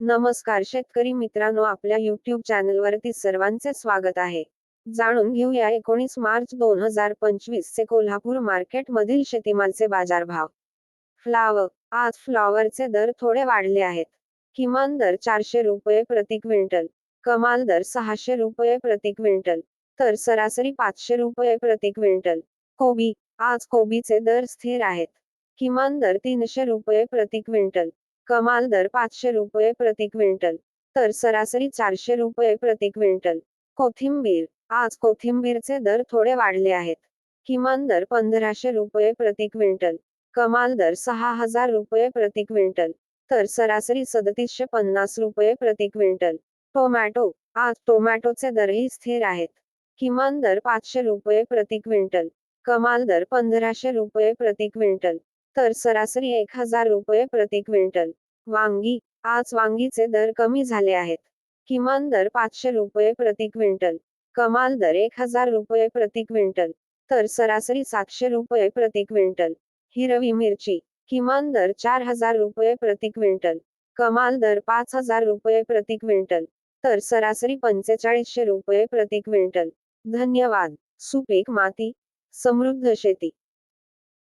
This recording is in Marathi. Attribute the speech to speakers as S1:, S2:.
S1: नमस्कार शेतकरी मित्रांनो आपल्या युट्यूब चॅनलवरती सर्वांचे स्वागत आहे. जाणून घेऊया एकोणीस मार्च दोन हजार पंचवीस चे कोल्हापूर मार्केट मधील शेतीमालचे बाजारभाव. फ्लावर आज फ्लॉवरचे दर थोडे वाढले आहेत. किमान दर चारशे रुपये प्रति क्विंटल कमाल दर सहाशे रुपये प्रति क्विंटल तर सरासरी पाचशे रुपये प्रति क्विंटल. कोबी आज कोबीचे दर स्थिर आहेत. किमान दर तीनशे रुपये प्रति क्विंटल कमाल दर पाचशे रुपये प्रति क्विंटल. तर सरासरी चारशे रुपये प्रति क्विंटल. कोथिंबीर. आज कोथिंबीरचे दर थोडे वाढले आहेत. किमान दर पंधराशे रुपये प्रति क्विंटल. कमाल दर सहा हजार रुपये प्रति क्विंटल. तर सरासरी सदतीसशे पन्नास रुपये प्रति क्विंटल. टोमॅटो. आज टोमॅटोचे दरही स्थिर आहेत. किमान दर पाचशे रुपये प्रति क्विंटल. कमाल दर पंधराशे रुपये प्रति क्विंटल. तर सरासरी एक हजार रुपये प्रति क्विंटल. वांगी आज वांगीचे दर कमी झाले आहेत. किमान दर पाचशे रुपये प्रति क्विंटल. कमाल दर एक हजार रुपये प्रति क्विंटल. तर सरासरी सातशे रुपये प्रति क्विंटल. हिरवी मिरची किमान दर चार हजार रुपये प्रति क्विंटल. कमाल दर पाच हजार रुपये प्रति क्विंटल. तर सरासरी पंचेचाळीसशे रुपये प्रति क्विंटल. धन्यवाद. सुपीक माती. समृद्ध शेती.